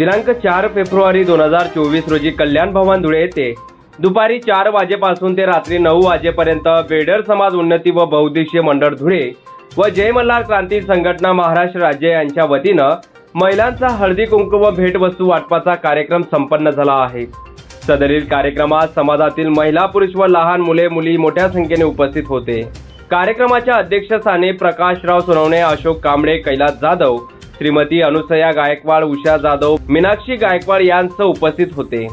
दिनांक चार फेब्रुवारी दोन हजार चोवीस रोजी कल्याण भवन धुळे येथे दुपारी चार वाजेपासून ते रात्री नऊ वाजेपर्यंत बेडर समाज उन्नती व बहुद्देशीय मंडळ धुळे व जय मल्हार क्रांती संघटना महाराष्ट्र राज्य यांच्या वतीनं महिलांचा हळदी कुंकू व भेटवस्तू वाटपाचा कार्यक्रम संपन्न झाला आहे. सदरील कार्यक्रमात समाजातील महिला पुरुष व लहान मुले मुली मोठ्या संख्येने उपस्थित होते. कार्यक्रमाच्या अध्यक्षस्थानी प्रकाशराव सोनवणे अशोक कांबळे कैलास जाधव श्रीमती अनुसया गायकवाड उषा जाधव मीनाक्षी गायकवाड यांसह उपस्थित होते.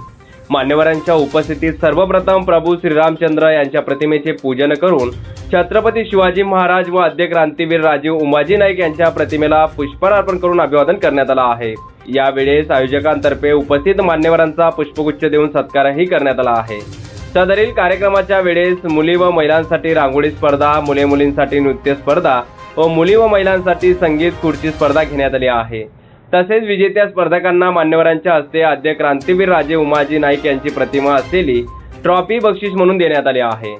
मान्यवरांच्या उपस्थितीत सर्वप्रथम प्रभू श्रीरामचंद्र यांच्या प्रतिमेचे पूजन करून छत्रपती शिवाजी महाराज व आद्य क्रांतीवीर राजीव उमाजी नाईक यांच्या प्रतिमेला पुष्पहार अर्पण करून अभिवादन करण्यात आला आहे. यावेळेस आयोजकांतर्फे उपस्थित मान्यवरांचा पुष्पगुच्छ देऊन सत्कारही करण्यात आला आहे. सदरील कार्यक्रमाच्या वेळेस मुली व महिलांसाठी रांगोळी स्पर्धा मुले मुलींसाठी नृत्य स्पर्धा व मुली व महिलांसाठी संगीत खुर्ची स्पर्धा घेण्यात आली आहे. तसेच विजेत्या स्पर्धकांना मान्यवरांच्या हस्ते आद्य क्रांतीवीर राजे उमाजी नाईक यांची प्रतिमा असलेली ट्रॉफी बक्षीस म्हणून देण्यात आली आहे.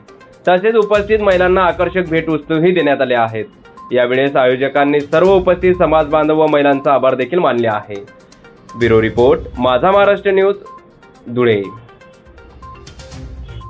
तसेच उपस्थित महिलांना आकर्षक भेटवस्तूही देण्यात आल्या आहेत. यावेळेस आयोजकांनी सर्व उपस्थित समाज बांधव व महिलांचा आभार देखील मानले आहे. ब्युरो रिपोर्ट माझा महाराष्ट्र न्यूज धुळे.